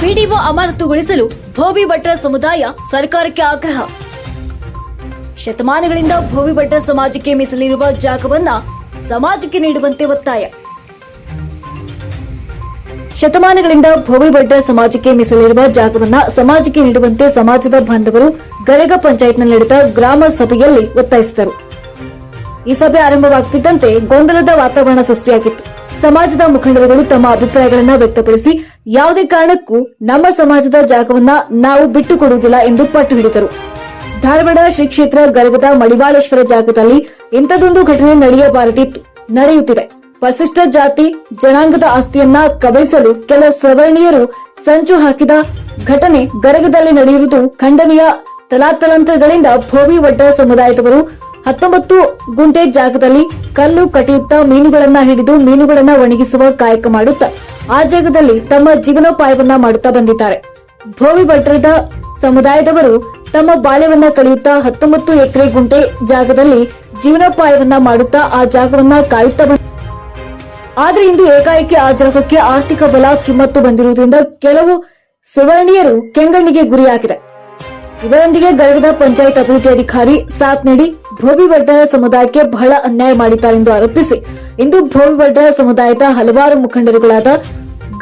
PDO ಅಮಾನತುಗೊಳಿಸಲು Bhovi ಭಟ್ರ ಸಮುದಾಯ ಸರ್ಕಾರಕ್ಕೆ ಆಗ್ರಹ. ಶತಮಾನಗಳಿಂದ ಭೋವಿ ಭಟ್ರ ಸಮಾಜಕ್ಕೆ ಮೀಸಲಿರುವ ಜಾಗವನ್ನ ಸಮಾಜಕ್ಕೆ ನೀಡುವಂತೆ ಒತ್ತಾಯ. ಶತಮಾನಗಳಿಂದ ಭೋವಿ ಭಟ್ರ ಸಮಾಜಕ್ಕೆ ಮೀಸಲಿರುವ ಜಾಗವನ್ನ ಸಮಾಜಕ್ಕೆ ನೀಡುವಂತೆ ಸಮಾಜದ ಬಾಂಧವರು ಗರಗ ಪಂಚಾಯತ್ನಲ್ಲಿ ನಡೆದ ಗ್ರಾಮ ಸಭೆಯಲ್ಲಿ ಒತ್ತಾಯಿಸಿದರು. ಈ ಸಭೆ ಆರಂಭವಾಗುತ್ತಿದ್ದಂತೆ ಗೊಂದಲದ ವಾತಾವರಣ ಸೃಷ್ಟಿಯಾಗಿತ್ತು. ಸಮಾಜದ ಮುಖಂಡರುಗಳು ತಮ್ಮ ಅಭಿಪ್ರಾಯಗಳನ್ನು ವ್ಯಕ್ತಪಡಿಸಿ ಯಾವುದೇ ಕಾರಣಕ್ಕೂ ನಮ್ಮ ಸಮಾಜದ ಜಾಗವನ್ನ ನಾವು ಬಿಟ್ಟುಕೊಡುವುದಿಲ್ಲ ಎಂದು ಪಟ್ಟು ಹಿಡಿದರು. ಧಾರವಾಡ ಶ್ರೀ ಕ್ಷೇತ್ರ ಗರಗದ ಮಡಿವಾಳೇಶ್ವರ ಜಾಗದಲ್ಲಿ ಇಂಥದೊಂದು ಘಟನೆ ನಡೆಯಬಾರದಿತ್ತು ನಡೆಯುತ್ತಿದೆ. ಪರಿಶಿಷ್ಟ ಜಾತಿ ಜನಾಂಗದ ಆಸ್ತಿಯನ್ನ ಕಬಳಿಸಲು ಕೆಲ ಸವರ್ಣೀಯರು ಸಂಚು ಹಾಕಿದ ಘಟನೆ ಗರಗದಲ್ಲಿ ನಡೆಯುವುದು ಖಂಡನೀಯ ತಲಾತಲಾಂತರಗಳಿಂದ ಭೋವಿ ಒಡ್ಡ ಸಮುದಾಯದವರು ಹತ್ತೊಂಬತ್ತು ಗುಂಟೆ ಜಾಗದಲ್ಲಿ ಕಲ್ಲು ಕಟಿಯುತ್ತಾ ಮೀನುಗಳನ್ನ ಹಿಡಿದು ಮೀನುಗಳನ್ನ ಒಣಗಿಸುವ ಕಾಯಕ ಮಾಡುತ್ತಾ. ಆ ಜಾಗದಲ್ಲಿ ತಮ್ಮ ಜೀವನೋಪಾಯವನ್ನ ಮಾಡುತ್ತಾ ಬಂದಿದ್ದಾರೆ. ಭೋವಿ ಭಟ್ರದ ಸಮುದಾಯದವರು ತಮ್ಮ ಬಾಲ್ಯವನ್ನ ಕಳೆಯುತ್ತಾ ಹತ್ತೊಂಬತ್ತು ಎಕರೆ ಗುಂಟೆ ಜಾಗದಲ್ಲಿ ಜೀವನೋಪಾಯವನ್ನ ಮಾಡುತ್ತಾ ಆ ಜಾಗವನ್ನ ಕಾಯುತ್ತಾ ಆದ್ರೆ ಇಂದು ಏಕಾಏಕಿ ಆ ಜಾಗಕ್ಕೆ ಆರ್ಥಿಕ ಬಲ ಕಿಮ್ಮತ್ತು ಬಂದಿರುವುದರಿಂದ ಕೆಲವು ಸುವರ್ಣೀಯರು ಕೆಂಗಣ್ಣಿಗೆ ಗುರಿಯಾಗಿದೆ. ಇವರೊಂದಿಗೆ ಗರಗದ ಪಂಚಾಯತ್ ಅಭಿವೃದ್ಧಿ ಅಧಿಕಾರಿ ಸಾಥ್ ನೀಡಿ ಭೋವಿ ವಡ್ಡರ ಸಮುದಾಯಕ್ಕೆ ಬಹಳ ಅನ್ಯಾಯ ಮಾಡಿದ್ದಾರೆಂದು ಆರೋಪಿಸಿ. ಇಂದು ಭೋವಿ ವಡ್ಡರ ಸಮುದಾಯದ ಹಲವಾರು ಮುಖಂಡರುಗಳಾದ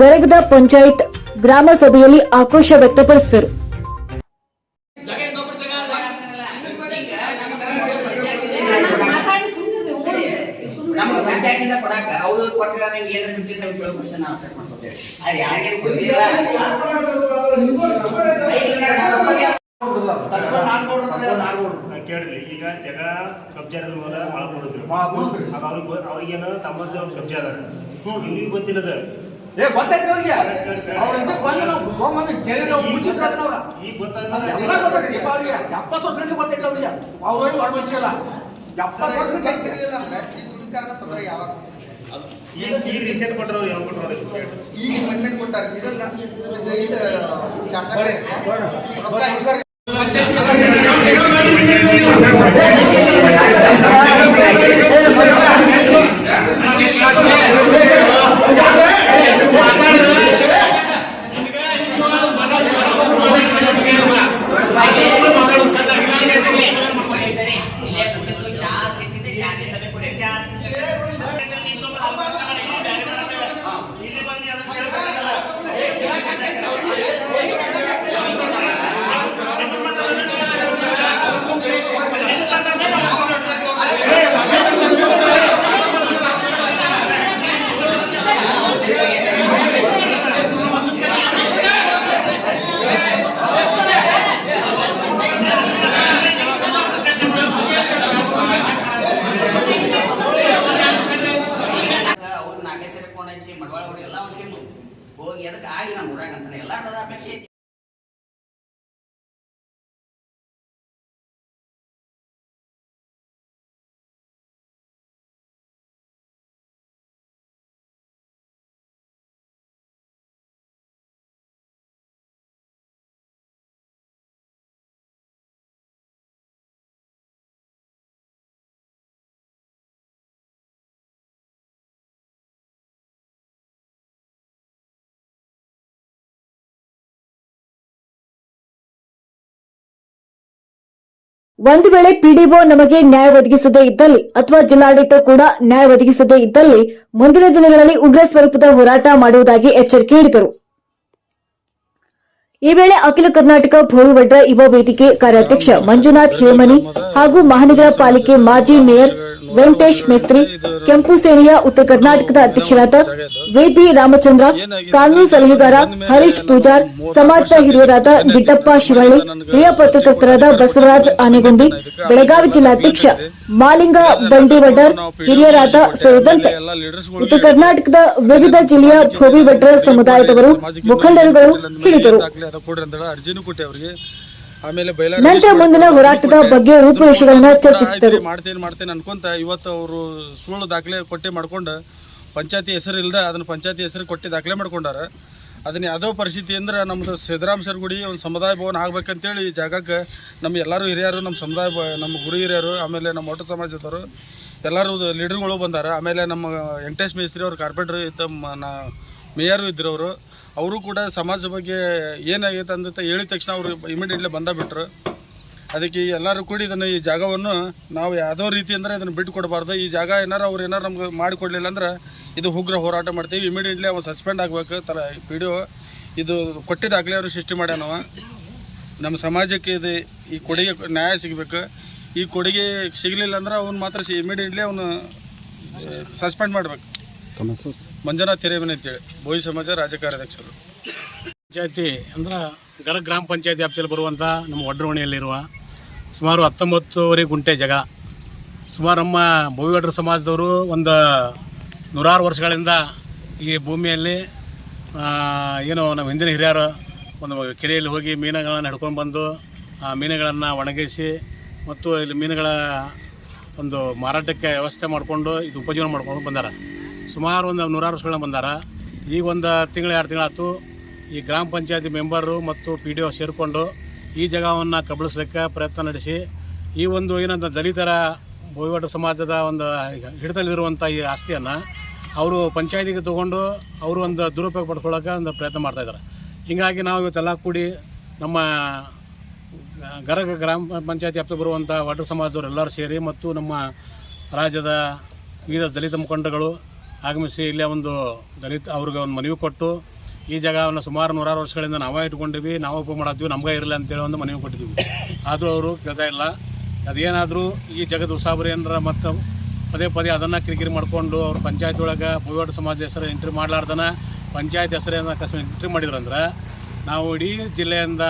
ಗರಗದ ಪಂಚಾಯತ್ ಗ್ರಾಮ ಸಭೆಯಲ್ಲಿ ಆಕ್ರೋಶ ವ್ಯಕ್ತಪಡಿಸಿದರು. ಕೇಳಿದ್ರಿ ಈಗ ಜಗ ಕಬ್ಜಾ ಇರೋದ್ರ ಮಾಡ್ಕೊಡಿದ್ರು ಅವ್ರಿಗೆ ಅವ್ರಿಗೇನು ತಮ್ಮದು ಕಬ್ಜಾ ಅದ ಇವ್ರಿಗೆ ಗೊತ್ತಿಲ್ಲದ ಏ ಗೊತ್ತೈತಿ ಅವ್ರಿಗೆ. ಅವ್ರ ಇದಕ್ಕೆ ಬಂದು ನಾವು ಗೋಮಂದು ಕೇಳಿದ್ರೆ ಅವ್ರು ಮುಚ್ಚಿದ್ರು ಅವ್ರ. ಈಗ ಗೊತ್ತಾಗ ಎಲ್ಲ ಗೊತ್ತೈತಿ ಈಗ ಅವ್ರಿಗೆ ಎಪ್ಪತ್ತು ವರ್ಷ ಗೊತ್ತೈತೆ ಅವ್ರಿಗೆ. ಅವ್ರು ಏನು ಹೊರಬಸಿಲ್ಲ ಎಪ್ಪತ್ತು ವರ್ಷ ಈಗ ಈಗ ರೀಸೆಂಟ್ ಕೊಟ್ಟರು ಯಾವ ಕೊಟ್ಟರು ಅವ್ರಿಗೆ ಕೇಳಿ. ಈಗ ಮೊನ್ನೆ ಕೊಟ್ಟಾರ. ಇದನ್ನ ಇದು ಒಂದು ವೇಳೆ ಪಿಡಿಒ ನಮಗೆ ನ್ಯಾಯ ಒದಗಿಸದೇ ಇದ್ದಲ್ಲಿ ಅಥವಾ ಜಿಲ್ಲಾಡಳಿತ ಕೂಡ ನ್ಯಾಯ ಒದಗಿಸದೇ ಇದ್ದಲ್ಲಿ ಮುಂದಿನ ದಿನಗಳಲ್ಲಿ ಉಗ್ರ ಸ್ವರೂಪದ ಹೋರಾಟ ಮಾಡುವುದಾಗಿ ಎಚ್ಚರಿಕೆ ನೀಡಿದರು. ಈ ವೇಳೆ ಅಖಿಲ ಕರ್ನಾಟಕ ಭೋವಿವಡ್ಡ ಯುವ ವೇದಿಕೆ ಕಾರ್ಯಾಧ್ಯಕ್ಷ ಮಂಜುನಾಥ್ ಹಿರೇಮನಿ ಹಾಗೂ ಮಹಾನಗರ ಪಾಲಿಕೆ ಮಾಜಿ ಮೇಯರ್ ವೆಂಕಟೇಶ್ ಮೇಸ್ತ್ರಿ, ಕೆಂಪು ಸೇನೆಯ ಉತ್ತರ ಕರ್ನಾಟಕದ ಅಧ್ಯಕ್ಷರಾದ ವಿಪಿ ರಾಮಚಂದ್ರ, ಕಾನೂನು ಸಲಹೆಗಾರ ಹರೀಶ್ ಪೂಜಾರ್, ಸಮಾಜದ ಹಿರಿಯರಾದ ಗಿಡ್ಡಪ್ಪ ಶಿವಳ್ಳಿ, ಹಿರಿಯ ಪತ್ರಕರ್ತರಾದ ಬಸವರಾಜ್ ಆನೆಗುಂದಿ, ಬೆಳಗಾವಿ ಜಿಲ್ಲಾಧ್ಯಕ್ಷ ಮಾಲಿಂಗ ಬಂಡಿವಡ್ಡರ್, ಹಿರಿಯರಾದ ಸೇರಿದಂತೆ ಉತ್ತರ ಕರ್ನಾಟಕದ ವಿವಿಧ ಜಿಲ್ಲೆಯ ಭಟ್ರ ಸಮುದಾಯದವರು, ಮುಖಂಡರುಗಳು ಹಿಡಿದರು. ನಂತರ ಮುಂದಿನ ಹೋರಾಟದ ಬಗ್ಗೆ ರೂಪುರೇಷೆಗಳನ್ನ ಚರ್ಚಿಸಿದರು. ಮಾಡ್ತೇನೆ ಮಾಡ್ತೇನೆ ಅನ್ಕೊಂತ ಇವತ್ತು ಅವರು ಸುಳ್ಳು ದಾಖಲೆ ಕೊಟ್ಟೆ ಮಾಡ್ಕೊಂಡು ಪಂಚಾಯತಿ ಹೆಸರು ಇಲ್ಲದೆ ಅದನ್ನ ಪಂಚಾಯತಿ ಹೆಸರು ಕೊಟ್ಟು ದಾಖಲೆ ಮಾಡ್ಕೊಂಡಾರ. ಅದನ್ನ ಯಾವುದೋ ಪರಿಸ್ಥಿತಿ ಅಂದ್ರೆ ನಮ್ಮದು ಸಿದ್ದರಾಮ ಸರ್ಗುಡಿ ಒಂದು ಸಮುದಾಯ ಭವನ ಆಗ್ಬೇಕಂತೇಳಿ ಈ ಜಾಗಕ್ಕೆ ನಮ್ಮ ಎಲ್ಲರೂ ಹಿರಿಯರು ನಮ್ಮ ಸಮುದಾಯ ನಮ್ಮ ಗುರು ಹಿರಿಯರು ಆಮೇಲೆ ನಮ್ಮ ಒಟ್ಟು ಸಮಾಜದವರು ಎಲ್ಲರೂ ಲೀಡರ್ಗಳು ಬಂದಾರ. ಆಮೇಲೆ ನಮ್ಮ ವೆಂಕಟೇಶ್ ಮೇಸ್ತ್ರಿ ಅವ್ರು ಕಾರ್ಪೆಂಟ್ರ್ ಇದ್ದ ಮೇಯರು ಇದ್ರು ಅವರು. ಅವರು ಕೂಡ ಸಮಾಜ ಬಗ್ಗೆ ಏನಾಗೈತೆ ಅಂತ ಹೇಳಿದ ತಕ್ಷಣ ಅವರು ಇಮಿಡಿಯೇಟ್ಲಿ ಬಂದ ಬಿಟ್ರು. ಅದಕ್ಕೆ ಎಲ್ಲರೂ ಕೂಡಿ ಇದನ್ನು ಈ ಜಾಗವನ್ನು ನಾವು ಯಾವುದೋ ರೀತಿ ಅಂದರೆ ಇದನ್ನು ಬಿಟ್ಟು ಕೊಡಬಾರ್ದು ಈ ಜಾಗ ಏನಾರು ಅವ್ರು ಏನಾರು ನಮ್ಗೆ ಮಾಡಿಕೊಡ್ಲಿಲ್ಲ ಅಂದ್ರೆ ಇದು ಉಗ್ರ ಹೋರಾಟ ಮಾಡ್ತೀವಿ. ಇಮಿಡಿಯೇಟ್ಲಿ ಅವ್ನು ಸಸ್ಪೆಂಡ್ ಆಗಬೇಕು. ತರ ಪಿ ಇದು ಕೊಟ್ಟಿದ್ದಾಗಲೇ ಅವರು ಸೃಷ್ಟಿ ಮಾಡ್ಯಾನವ ನಮ್ಮ ಸಮಾಜಕ್ಕೆ ಇದು ಈ ಕೊಡುಗೆ ನ್ಯಾಯ ಸಿಗಬೇಕು. ಈ ಕೊಡುಗೆ ಸಿಗಲಿಲ್ಲ ಅಂದ್ರೆ ಅವ್ನು ಮಾತ್ರ ಇಮಿಡಿಯೇಟ್ಲಿ ಅವನು ಸಸ್ಪೆಂಡ್ ಮಾಡಬೇಕು. ಮಂಜುನಾಥ್ ಹಿರೇಮನಿ ಅಂತೇಳಿ ಬೋಯಿ ಸಮಾಜ ರಾಜ್ಯ ಕಾರ್ಯಾಧ್ಯಕ್ಷರು. ಪಂಚಾಯತಿ ಅಂದ್ರೆ ಗರ ಗ್ರಾಮ ಪಂಚಾಯತಿ ವ್ಯಾಪ್ತಿಯಲ್ಲಿ ಬರುವಂಥ ನಮ್ಮ ಒಡ್ರವಣಿಯಲ್ಲಿರುವ ಸುಮಾರು ಹತ್ತೊಂಬತ್ತುವರೆ ಗುಂಟೆ ಜಾಗ. ಸುಮಾರು ನಮ್ಮ ಭೋವಿಗೌಡರ ಸಮಾಜದವರು ಒಂದು ನೂರಾರು ವರ್ಷಗಳಿಂದ ಈ ಭೂಮಿಯಲ್ಲಿ ಏನು ನಮ್ಮ ಹಿಂದಿನ ಹಿರಿಯರು ಒಂದು ಕೆರೆಯಲ್ಲಿ ಹೋಗಿ ಮೀನುಗಳನ್ನು ಹಿಡ್ಕೊಂಡು ಬಂದು, ಆ, ಮೀನುಗಳನ್ನು ಒಣಗಿಸಿ ಮತ್ತು ಇಲ್ಲಿ ಮೀನುಗಳ ಒಂದು ಮಾರಾಟಕ್ಕೆ ವ್ಯವಸ್ಥೆ ಮಾಡಿಕೊಂಡು ಇದು ಉಪಜೀವನ ಮಾಡ್ಕೊಂಡು ಬಂದಾರ. ಸುಮಾರು ಒಂದು ನೂರಾರು ವರ್ಷಗಳ ಬಂದಾರ. ಈಗ ಒಂದು ತಿಂಗಳು, ಎರಡು ತಿಂಗಳಾಯ್ತು. ಈ ಗ್ರಾಮ ಪಂಚಾಯತಿ ಮೆಂಬರು ಮತ್ತು ಪಿ ಡಿ ಒ ಸೇರಿಕೊಂಡು ಈ ಜಾಗವನ್ನು ಕಬಳಿಸ್ಲಿಕ್ಕೆ ಪ್ರಯತ್ನ ನಡೆಸಿ, ಈ ಒಂದು ಏನಂತ ದಲಿತರ ಬೋಯಿವಾಡ ಸಮಾಜದ ಒಂದು ಹಿಡಿತದಲ್ಲಿರುವಂಥ ಈ ಆಸ್ತಿಯನ್ನು ಅವರು ಪಂಚಾಯತಿಗೆ ತೊಗೊಂಡು ಅವರು ಒಂದು ದುರುಪಯೋಗ ಪಡ್ಕೊಳ್ಳೋಕೆ ಒಂದು ಪ್ರಯತ್ನ ಮಾಡ್ತಾಯಿದ್ದಾರೆ ಹೀಗಾಗಿ ನಾವು ಇವತ್ತೆಲ್ಲ ಕೂಡಿ ನಮ್ಮ ಗರಗ ಗ್ರಾಮ ಪಂಚಾಯತಿ ವ್ಯಾಪ್ತಿ ಬರುವಂಥ ವಾಟರ್ ಸಮಾಜದವರು ಎಲ್ಲರೂ ಸೇರಿ ಮತ್ತು ನಮ್ಮ ರಾಜ್ಯದ ವಿವಿಧ ದಲಿತ ಮುಖಂಡಗಳು ಆಗಮಿಸಿ ಇಲ್ಲೇ ಒಂದು ದಲಿತ ಅವ್ರಿಗೆ ಒಂದು ಮನವಿ ಕೊಟ್ಟು ಈ ಜಾಗವನ್ನು ಸುಮಾರು ನೂರಾರು ವರ್ಷಗಳಿಂದ ನಾವೇ ಇಟ್ಕೊಂಡಿವಿ ನಾವು ಉಪ ಮಾಡಿದ್ವಿ ನಮಗೆ ಇರಲಿ ಅಂತೇಳಿ ಒಂದು ಮನವಿ ಕೊಟ್ಟಿದ್ವಿ ಆದರೂ ಅವರು ಕೇಳ್ತಾ ಇಲ್ಲ. ಅದೇನಾದರೂ ಈ ಜಗದ ಉಸಾಬರಿ ಅಂದ್ರೆ ಮತ್ತು ಪದೇ ಪದೇ ಅದನ್ನು ಕಿರಿಕಿರಿ ಮಾಡಿಕೊಂಡು ಅವ್ರು ಪಂಚಾಯತ್ ಒಳಗೆ ಭೂವಾಡ ಸಮಾಜ ಹೆಸರು ಎಂಟ್ರಿ ಮಾಡಲಾರ್ದನ ಪಂಚಾಯತ್ ಹೆಸರೇನು ಅಕಸ್ಮಾತ್ ಎಂಟ್ರಿ ಮಾಡಿದ್ರಂದ್ರೆ ನಾವು ಇಡೀ ಜಿಲ್ಲೆಯಿಂದ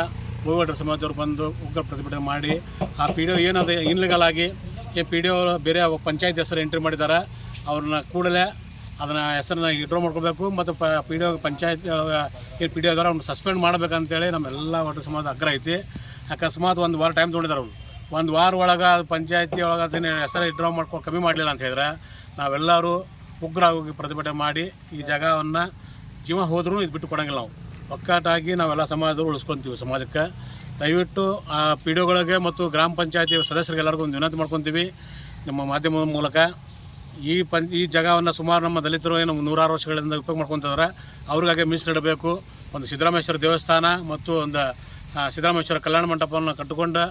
ಭೂವಾಡ ಸಮಾಜದವ್ರು ಬಂದು ಉಗ್ರ ಪ್ರತಿಭಟನೆ ಮಾಡಿ ಆ ಪಿ ಡಿ ಒ ಏನದು, ಇನ್ಲಿಗಲ್ ಆಗಿ ಈ ಪಿ ಡಿ ಒ ಬೇರೆ ಪಂಚಾಯತ್ ಹೆಸರು ಎಂಟ್ರಿ ಮಾಡಿದ್ದಾರೆ ಅವ್ರನ್ನ ಕೂಡಲೇ ಅದನ್ನು ಹೆಸರನ್ನ ವಿಡ್ರಾ ಮಾಡ್ಕೋಬೇಕು ಮತ್ತು P D O panchayat P D ಒದವ್ರು ಅವ್ನು ಸಸ್ಪೆಂಡ್ ಮಾಡಬೇಕಂತೇಳಿ ನಮ್ಮೆಲ್ಲ ಒಟ್ಟು ಸಮಾಜ ಅಗ್ರ ಐತಿ. ಅಕಸ್ಮಾತ್ ಒಂದು ವಾರ ಟೈಮ್ ತೊಗೊಂಡಿದ್ದಾರೆ ಅವ್ರು. ಒಂದು ವಾರ ಒಳಗೆ ಪಂಚಾಯತಿ ಒಳಗೆ ಅದನ್ನು ಹೆಸರು ವಿಡ್ರಾ ಮಾಡ್ಕೊ, ಕಮ್ಮಿ ಮಾಡಲಿಲ್ಲ ಅಂತ ಹೇಳಿದ್ರೆ ನಾವೆಲ್ಲರೂ ಉಗ್ರ ಹೋಗಿ ಪ್ರತಿಭಟನೆ ಮಾಡಿ ಈ ಜಾಗವನ್ನು ಜೀವ ಹೋದ್ರೂ ಇದು ಬಿಟ್ಟು ಕೊಡೋಂಗಿಲ್ಲ ನಾವು. ಒಕ್ಕಾಟಾಗಿ ನಾವೆಲ್ಲ ಸಮಾಜದವ್ರು ಉಳಿಸ್ಕೊತೀವಿ ಸಮಾಜಕ್ಕೆ. ದಯವಿಟ್ಟು ಆ ಪಿ ಡಿ ಒಗಳಿಗೆ ಮತ್ತು ಗ್ರಾಮ ಪಂಚಾಯತಿ ಸದಸ್ಯರಿಗೆಲ್ಲರಿಗೂ ಒಂದು ವಿನಂತಿ ಮಾಡ್ಕೊತೀವಿ. ನಮ್ಮ ಮಾಧ್ಯಮದ ಮೂಲಕ ಈ ಪಂ, ಈ ಜಾಗವನ್ನು ಸುಮಾರು ನಮ್ಮ ದಲಿತರು ಏನು ನೂರಾರು ವರ್ಷಗಳಿಂದ ಉಪಯೋಗ ಮಾಡ್ಕೊತಿದ್ದಾರೆ ಅವ್ರಿಗಾಗಿ ಮೀಸಲಿಡಬೇಕು. ಒಂದು ಸಿದ್ದರಾಮೇಶ್ವರ ದೇವಸ್ಥಾನ ಮತ್ತು ಒಂದು ಸಿದ್ದರಾಮೇಶ್ವರ ಕಲ್ಯಾಣ ಮಂಟಪವನ್ನು ಕಟ್ಟಿಕೊಂಡು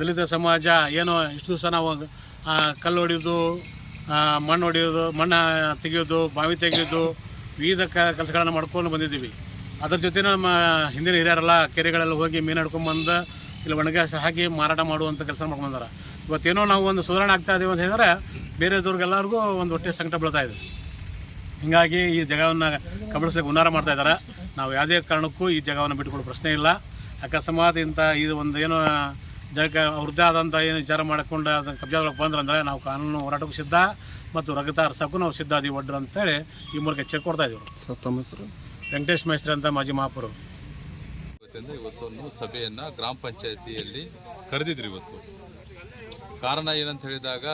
ದಲಿತ ಸಮಾಜ ಏನು ಇಷ್ಟು ದಿವಸ ನಾವು ಕಲ್ಲು ಹೊಡೆಯೋದು ಮಣ್ಣು ಹೊಡೆಯೋದು, ಮಣ್ಣು ತೆಗೆಯೋದು, ಬಾವಿ ತೆಗೆಯೋದು, ವಿವಿಧ ಕೆಲಸಗಳನ್ನು ಮಾಡ್ಕೊಂಡು ಬಂದಿದ್ದೀವಿ. ಅದ್ರ ಜೊತೆ ನಮ್ಮ ಹಿಂದಿನ ಹಿರಿಯರೆಲ್ಲ ಕೆರೆಗಳೆಲ್ಲ ಹೋಗಿ ಮೀನು ಹಿಡ್ಕೊಂಬಂದು ಇಲ್ಲಿ ಒಣಗಾಸಿ ಹಾಕಿ ಮಾರಾಟ ಮಾಡುವಂಥ ಕೆಲಸ ಮಾಡ್ಕೊಂಬಂದಾರ ಇವತ್ತೇನೋ ನಾವು ಒಂದು ಸುಧಾರಣೆ ಆಗ್ತಾ ಇದೀವಿ ಅಂತ ಹೇಳಿದ್ರೆ ಬೇರೆದವ್ರಿಗೆಲ್ಲರಿಗೂ ಒಂದು ಹೊಟ್ಟೆ ಸಂಕಟ ಬೀಳ್ತಾ ಇದೆ. ಹೀಗಾಗಿ ಈ ಜಾಗವನ್ನು ಕಬಳಿಸಲಿಕ್ಕೆ ಉನ್ನಾರ ಮಾಡ್ತಾ ಇದ್ದಾರೆ. ನಾವು ಯಾವುದೇ ಕಾರಣಕ್ಕೂ ಈ ಜಾಗವನ್ನು ಬಿಟ್ಟುಕೊಳ್ಳೋ ಪ್ರಶ್ನೆ ಇಲ್ಲ. ಅಕಸ್ಮಾತ್ ಇಂಥ ಇದು ಒಂದು ಏನೋ ಜಾಗ ಅವ್ರದ್ದೇ ಆದಂಥ ಏನು ವಿಚಾರ ಮಾಡಿಕೊಂಡು ಅದನ್ನು ಕಬ್ಜಾದೊಳಗೆ ಬಂದ್ರಂದರೆ ನಾವು ಕಾನೂನು ಹೋರಾಟಕ್ಕೂ ಸಿದ್ಧ ಮತ್ತು ರಗತ ಅರ್ಸಕ್ಕೂ ನಾವು ಸಿದ್ಧ ಅದೀವಿ ಒಡ್ರು ಅಂತೇಳಿ ಈ ಮೂಲಕ ಎಚ್ಚರಿಕೆ ಕೊಡ್ತಾ ಇದ್ದೀವಿ ವೆಂಕಟೇಶ್ ಮೇಸ್ತ್ರಿ ಅಂತ ಮಾಜಿ ಮಹಾಪುರು. ಇವತ್ತಿಂದ ಇವತ್ತೊಂದು ಸಭೆಯನ್ನು ಗ್ರಾಮ ಪಂಚಾಯತಿಯಲ್ಲಿ ಕರೆದಿದ್ರು ಇವತ್ತು. ಕಾರಣ ಏನಂತ ಹೇಳಿದಾಗ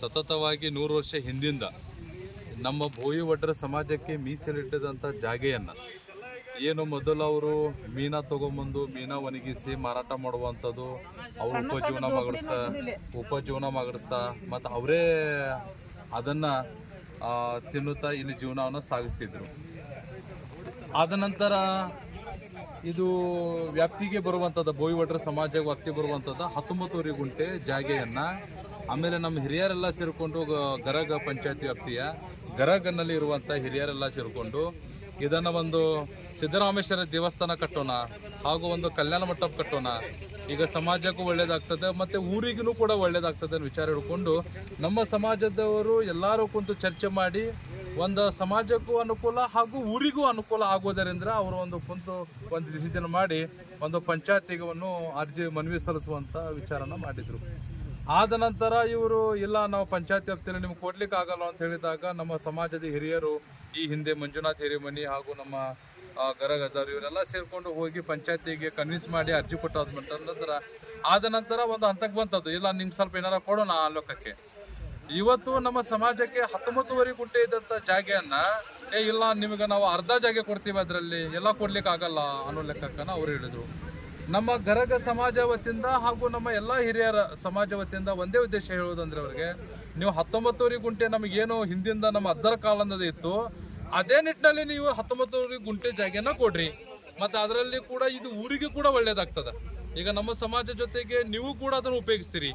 ಸತತವಾಗಿ ನೂರು ವರ್ಷ ಹಿಂದಿಂದ ನಮ್ಮ ಭೋಯಿ ಒಡ್ರ ಸಮಾಜಕ್ಕೆ ಮೀಸಲಿಟ್ಟಿದಂಥ ಜಾಗೆಯನ್ನು. ಏನು ಮೊದಲು ಅವರು ಮೀನಾ ತಗೊಂಬಂದು ಮೀನಾ ಒಣಗಿಸಿ ಮಾರಾಟ ಮಾಡುವಂಥದ್ದು ಅವ್ರು ಉಪಜೀವನ ಮಾಡಿಸ್ತಾ ಉಪಜೀವನ ಮಾಡಿಸ್ತಾ ಮತ್ತು ಅವರೇ ಅದನ್ನು ತಿನ್ನುತ್ತಾ ಇಲ್ಲಿ ಜೀವನವನ್ನು ಸಾಗಿಸ್ತಿದ್ರು. ಆದ ನಂತರ ಇದು ವ್ಯಾಪ್ತಿಗೆ ಬರುವಂಥದ್ದು ಬೋಯಿವಡ್ರ ಸಮಾಜ ವ್ಯಾಪ್ತಿ ಬರುವಂಥದ್ದು ಹತ್ತೊಂಬತ್ತುವರೆ ಗುಂಟೆ ಜಾಗೆಯನ್ನು ಆಮೇಲೆ ನಮ್ಮ ಹಿರಿಯರೆಲ್ಲ ಸೇರಿಕೊಂಡು ಗರಗ ಪಂಚಾಯತಿ ವ್ಯಾಪ್ತಿಯ ಗರಗನಲ್ಲಿ ಇರುವಂಥ ಹಿರಿಯರೆಲ್ಲ ಸೇರಿಕೊಂಡು ಇದನ್ನು ಒಂದು ಸಿದ್ದರಾಮೇಶ್ವರ ದೇವಸ್ಥಾನ ಕಟ್ಟೋಣ ಹಾಗೂ ಒಂದು ಕಲ್ಯಾಣ ಮಂಟಪ ಕಟ್ಟೋಣ. ಈಗ ಸಮಾಜಕ್ಕೂ ಒಳ್ಳೇದಾಗ್ತದೆ ಮತ್ತು ಊರಿಗೂ ಕೂಡ ಒಳ್ಳೇದಾಗ್ತದೆ ಅನ್ನೋ ವಿಚಾರ ಹಿಡ್ಕೊಂಡು ನಮ್ಮ ಸಮಾಜದವರು ಎಲ್ಲರೂ ಕುಂತು ಚರ್ಚೆ ಮಾಡಿ ಒಂದು ಸಮಾಜಕ್ಕೂ ಅನುಕೂಲ ಹಾಗೂ ಊರಿಗೂ ಅನುಕೂಲ ಆಗೋದರಿಂದ ಅವರು ಒಂದು ಕುಂತು ಒಂದು ಡಿಸಿಷನ್ ಮಾಡಿ ಒಂದು ಪಂಚಾಯತಿಗವನ್ನು ಅರ್ಜಿ ಮನವಿ ಸಲ್ಲಿಸುವಂತ ವಿಚಾರನ ಮಾಡಿದ್ರು. ಆದ ನಂತರ ಇವರು, ಇಲ್ಲ, ನಾವು ಪಂಚಾಯತ್ ವ್ಯಾಪ್ತಿಯಲ್ಲಿ ನಿಮ್ಗೆ ಕೊಡ್ಲಿಕ್ಕೆ ಆಗಲ್ಲ ಅಂತ ಹೇಳಿದಾಗ ನಮ್ಮ ಸಮಾಜದ ಹಿರಿಯರು, ಈ ಹಿಂದೆ ಮಂಜುನಾಥ್ ಹಿರೇಮನಿ ಹಾಗೂ ನಮ್ಮ ಗರಗದವರು ಇವರೆಲ್ಲ ಸೇರ್ಕೊಂಡು ಹೋಗಿ ಪಂಚಾಯತಿಗೆ ಕನ್ವಿನ್ಸ್ ಮಾಡಿ ಅರ್ಜಿ ಕೊಟ್ಟದ್ ನಂತರ ಆದ ನಂತರ ಒಂದು ಹಂತಕ್ಕೆ ಬಂತದ್ದು. ಇಲ್ಲ, ನಿಮ್ಗೆ ಸ್ವಲ್ಪ ಏನಾರ ಕೊಡೋಣ ಆ ಲೋಕಕ್ಕೆ. ಇವತ್ತು ನಮ್ಮ ಸಮಾಜಕ್ಕೆ ಹತ್ತೊಂಬತ್ತುವರೆ ಗುಂಟೆ ಇದ್ದಂಥ ಜಾಗೆಯನ್ನ ಏ, ಇಲ್ಲ, ನಿಮಗೆ ನಾವು ಅರ್ಧ ಜಾಗೆ ಕೊಡ್ತೀವಿ ಅದರಲ್ಲಿ, ಎಲ್ಲ ಕೊಡ್ಲಿಕ್ಕೆ ಆಗಲ್ಲ ಅನ್ನೋ ಲೆಕ್ಕಕ್ಕನ ಅವ್ರು ಹೇಳಿದ್ರು. ನಮ್ಮ ಗರಗ ಸಮಾಜ ವತಿಯಿಂದ ಹಾಗೂ ನಮ್ಮ ಎಲ್ಲ ಹಿರಿಯರ ಸಮಾಜ ವತಿಯಿಂದ ಒಂದೇ ಉದ್ದೇಶ ಹೇಳೋದಂದ್ರೆ ಅವ್ರಿಗೆ, ನೀವು ಹತ್ತೊಂಬತ್ತುವರೆ ಗುಂಟೆ ನಮಗೇನು ಹಿಂದಿಂದ ನಮ್ಮ ಅಜ್ಜರ ಕಾಲದಿಂದ ಇತ್ತು, ಅದೇ ನಿಟ್ಟಿನಲ್ಲಿ ನೀವು ಹತ್ತೊಂಬತ್ತೂರಿ ಗುಂಟೆ ಜಾಗನ ಕೊಡ್ರಿ. ಮತ್ತು ಅದರಲ್ಲಿ ಕೂಡ ಇದು ಊರಿಗೆ ಕೂಡ ಒಳ್ಳೇದಾಗ್ತದೆ. ಈಗ ನಮ್ಮ ಸಮಾಜ ಜೊತೆಗೆ ನೀವು ಕೂಡ ಅದನ್ನು ಉಪಯೋಗಿಸ್ತೀರಿ.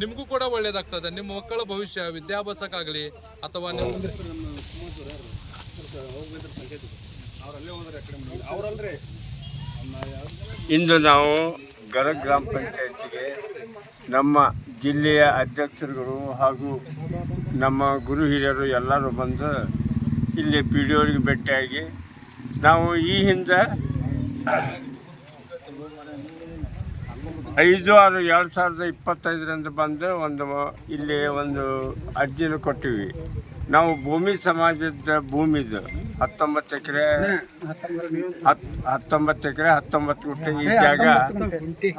ನಿಮಗೂ ಕೂಡ ಒಳ್ಳೇದಾಗ್ತದೆ. ನಿಮ್ಮ ಮಕ್ಕಳ ಭವಿಷ್ಯ, ವಿದ್ಯಾಭ್ಯಾಸಕ್ಕಾಗಲಿ ಅಥವಾ ನಿಮ್ಮ ಇಂದು ನಾವು ಗರ ಗ್ರಾಮ ಪಂಚಾಯತಿಗೆ ನಮ್ಮ ಜಿಲ್ಲೆಯ ಅಧ್ಯಕ್ಷರುಗಳು ಹಾಗೂ ನಮ್ಮ ಗುರು ಹಿರಿಯರು ಎಲ್ಲರೂ ಬಂದು ಇಲ್ಲಿ ಪಿ ಡಿ ಓರಿಗೆ ಭೇಟಿಯಾಗಿ ನಾವು ಈ ಹಿಂದೆ ಐದು ಆರು ಎರಡು ಸಾವಿರದ ಇಪ್ಪತ್ತೈದರಿಂದ ಬಂದು ಒಂದು ಇಲ್ಲಿ ಒಂದು ಅರ್ಜಿನ ಕೊಟ್ಟಿವಿ. ನಾವು ಭೂಮಿ ಸಮಾಜದ ಭೂಮಿದು ಹತ್ತೊಂಬತ್ತು ಎಕರೆ ಹತ್ತೊಂಬತ್ತು ಎಕರೆ ಹತ್ತೊಂಬತ್ತು ಗುಂಟೆ ಈ ಜಾಗ.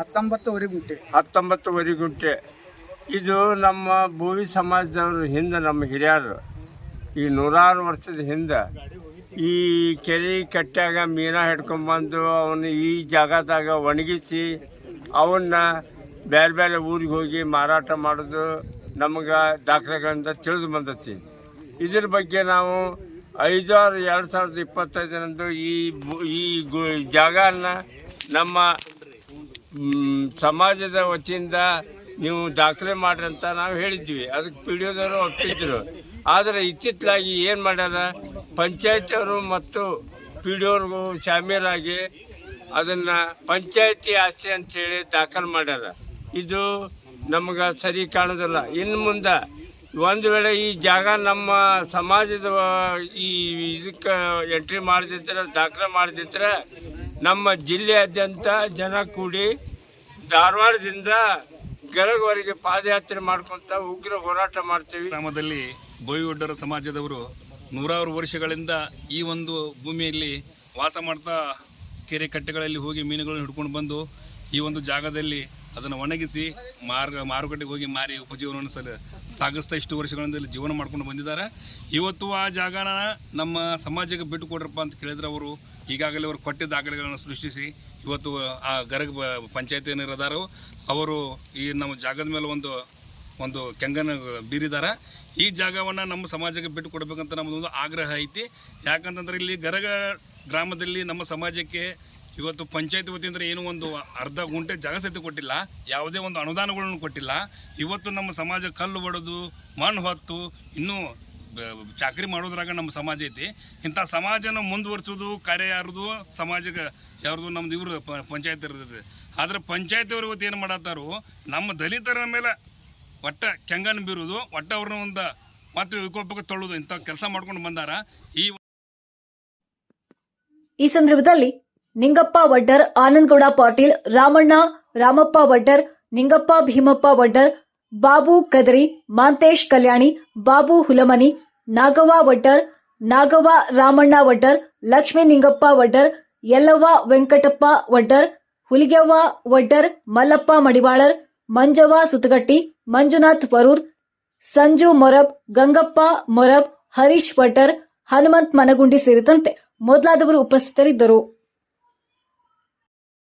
ಹತ್ತೊಂಬತ್ತುವರೆ ಗುಂಟೆ. ಹತ್ತೊಂಬತ್ತುವರೆ ಗುಂಟೆ. ಇದು ನಮ್ಮ ಭೂಮಿ ಸಮಾಜದವರು ಹಿಂದೆ ನಮ್ಮ ಹಿರಿಯರು. ಈ ನೂರಾರು ವರ್ಷದ ಹಿಂದೆ ಈ ಕೆರೆ ಕಟ್ಟಾಗ ಮೀನ ಹಿಡ್ಕೊಂಬಂದು ಅವನ್ನ ಈ ಜಾಗದಾಗ ಒಣಗಿಸಿ ಅವನ್ನ ಬೇರೆ ಬೇರೆ ಊರಿಗೆ ಹೋಗಿ ಮಾರಾಟ ಮಾಡೋದು ನಮಗೆ ದಾಖಲೆಗಳಿಂದ ತಿಳಿದು ಬಂದೈತಿ. ಇದ್ರ ಬಗ್ಗೆ ನಾವು ಐದಾರು ಎರಡು ಸಾವಿರದ ಇಪ್ಪತ್ತೈದರಂದು ಈ ಈ ಗು ಜಾಗನ ನಮ್ಮ ಸಮಾಜದ ವತಿಯಿಂದ ನೀವು ದಾಖಲೆ ಮಾಡ್ರಿ ಅಂತ ನಾವು ಹೇಳಿದ್ವಿ. ಅದಕ್ಕೆ ಪಿ ಡಿ ಒದವರು ಒಪ್ಪಿದ್ರು. ಆದರೆ ಇತ್ತಿತ್ತಲಾಗಿ ಏನು ಮಾಡ್ಯಾರ? ಪಂಚಾಯತಿಯವರು ಮತ್ತು ಪಿ ಡಿ ಅವ್ರಿಗೂ ಶಾಮೀಲಾಗಿ ಅದನ್ನು ಪಂಚಾಯತಿ ಆಸ್ತಿ ಅಂತೇಳಿ ದಾಖಲು ಮಾಡ್ಯಾರ. ಇದು ನಮ್ಗೆ ಸರಿ ಕಾಣೋದಿಲ್ಲ. ಇನ್ನು ಮುಂದೆ ಒಂದು ವೇಳೆ ಈ ಜಾಗ ನಮ್ಮ ಸಮಾಜದ, ಈ ಇದಕ್ಕೆ ಎಂಟ್ರಿ ಮಾಡಿದ್ರೆ ದಾಖಲೆ ಮಾಡಿದ್ರೆ ನಮ್ಮ ಜಿಲ್ಲೆಯಾದ್ಯಂತ ಜನ ಕೂಡಿ ಧಾರವಾಡದಿಂದ ಗರಗವರೆಗೆ ಪಾದಯಾತ್ರೆ ಮಾಡ್ಕೊತ ಉಗ್ರ ಹೋರಾಟ ಮಾಡ್ತೀವಿ. ಗ್ರಾಮದಲ್ಲಿ ಬೋಯಿವಡ್ಡರ ಸಮಾಜದವರು ನೂರಾರು ವರ್ಷಗಳಿಂದ ಈ ಒಂದು ಭೂಮಿಯಲ್ಲಿ ವಾಸ ಮಾಡ್ತಾ ಕೆರೆ ಕಟ್ಟೆಗಳಲ್ಲಿ ಹೋಗಿ ಮೀನುಗಳನ್ನು ಹಿಡ್ಕೊಂಡು ಬಂದು ಈ ಒಂದು ಜಾಗದಲ್ಲಿ ಅದನ್ನು ಒಣಗಿಸಿ ಮಾರ್ಗ ಮಾರುಕಟ್ಟೆಗೆ ಹೋಗಿ ಮಾರಿ ಉಪಜೀವನವನ್ನು ಸಲ ಸಾಗಿಸ್ತಾ ಇಷ್ಟು ವರ್ಷಗಳಿಂದ ಇಲ್ಲಿ ಜೀವನ ಮಾಡ್ಕೊಂಡು ಬಂದಿದ್ದಾರೆ. ಇವತ್ತು ಆ ಜಾಗನ ನಮ್ಮ ಸಮಾಜಕ್ಕೆ ಬಿಟ್ಟು ಕೊಡ್ರಪ್ಪ ಅಂತ ಕೇಳಿದ್ರೆ ಅವರು ಈಗಾಗಲೇ ಅವರು ಕೊಟ್ಟ ದಾಖಲೆಗಳನ್ನು ಸೃಷ್ಟಿಸಿ ಇವತ್ತು ಆ ಗರಗ ಪಂಚಾಯತಿ ಏನಿರೋದಾರೋ ಅವರು ಈ ನಮ್ಮ ಜಾಗದ ಮೇಲೆ ಒಂದು ಒಂದು ಕೆಂಗನ ಬೀರಿದ್ದಾರೆ. ಈ ಜಾಗವನ್ನು ನಮ್ಮ ಸಮಾಜಕ್ಕೆ ಬಿಟ್ಟು ಕೊಡಬೇಕಂತ ನಮ್ಮದೊಂದು ಆಗ್ರಹ ಐತಿ. ಯಾಕಂತಂದ್ರೆ ಇಲ್ಲಿ ಗರಗ ಗ್ರಾಮದಲ್ಲಿ ನಮ್ಮ ಸಮಾಜಕ್ಕೆ ಇವತ್ತು ಪಂಚಾಯತ್ ವತಿಯಿಂದ ಏನೂ ಒಂದು ಅರ್ಧ ಗುಂಟೆ ಜಾಗ ಸಹಿತ ಕೊಟ್ಟಿಲ್ಲ, ಯಾವುದೇ ಒಂದು ಅನುದಾನಗಳನ್ನು ಕೊಟ್ಟಿಲ್ಲ. ಇವತ್ತು ನಮ್ಮ ಸಮಾಜ ಕಲ್ಲು ಬಡದು, ಮಣ್ಣು ಹೊತ್ತು, ಇನ್ನೂ ಚಾಕರಿ ಮಾಡೋದ್ರಾಗ ನಮ್ಮ ಸಮಾಜ ಐತಿ. ಇಂಥ ಸಮಾಜನ ಮುಂದುವರ್ಸೋದು ಕಾರ್ಯ ಯಾರ್ದು ಸಮಾಜಕ್ಕೆ ಯಾರ್ದು ನಮ್ದು ಇವರು ಪಂಚಾಯತ್ ಇರ್ತದೆ ಆದ್ರೆ ಪಂಚಾಯತ್ ಅವ್ರು ಇವತ್ತು ಏನು ಮಾಡತ್ತಾರೋ, ನಮ್ಮ ದಲಿತರ ಮೇಲೆ ಒಟ್ಟ ಕೆಂಗನ್ ಬೀರುದು, ಒಟ್ಟ ಅವ್ರನ್ನ ಒಂದು ಮತ್ತೆ ವಿಕೋಪಕ್ಕೆ ತೊಳ್ಳೋದು, ಇಂಥ ಕೆಲಸ ಮಾಡ್ಕೊಂಡು ಬಂದಾರ. ಈ ಈ ಸಂದರ್ಭದಲ್ಲಿ ನಿಂಗಪ್ಪ ವಡ್ಡರ್, ಆನಂದಗೌಡ ಪಾಟೀಲ್, ರಾಮಣ್ಣ, ರಾಮಪ್ಪ ವಡ್ಡರ್, ನಿಂಗಪ್ಪ ಭೀಮಪ್ಪ ವಡ್ಡರ್, ಬಾಬು ಕದರಿ, ಮಾಂತೇಶ್ ಕಲ್ಯಾಣಿ, ಬಾಬು ಹುಲಮನಿ, ನಾಗವ್ವ ವಡ್ಡರ್, ನಾಗವ್ವ ರಾಮಣ್ಣ ವಡ್ಡರ್, ಲಕ್ಷ್ಮೀ ನಿಂಗಪ್ಪ ವಡ್ಡರ್, ಯಲ್ಲವ್ವ ವೆಂಕಟಪ್ಪ ವಡ್ಡರ್, ಹುಲಿಗೆವ್ವ ವಡ್ಡರ್, ಮಲ್ಲಪ್ಪ ಮಡಿವಾಳರ್, ಮಂಜವ್ವ ಸುತಗಟ್ಟಿ ಮಂಜುನಾಥ್ ವರೂರ್, ಸಂಜು ಮೊರಬ್, ಗಂಗಪ್ಪ ಮೊರಬ್, ಹರೀಶ್ ವಡ್ಡರ್, ಹನುಮಂತ್ ಮನಗುಂಡಿ ಸೇರಿದಂತೆ ಮೊದಲಾದವರು ಉಪಸ್ಥಿತರಿದ್ದರು.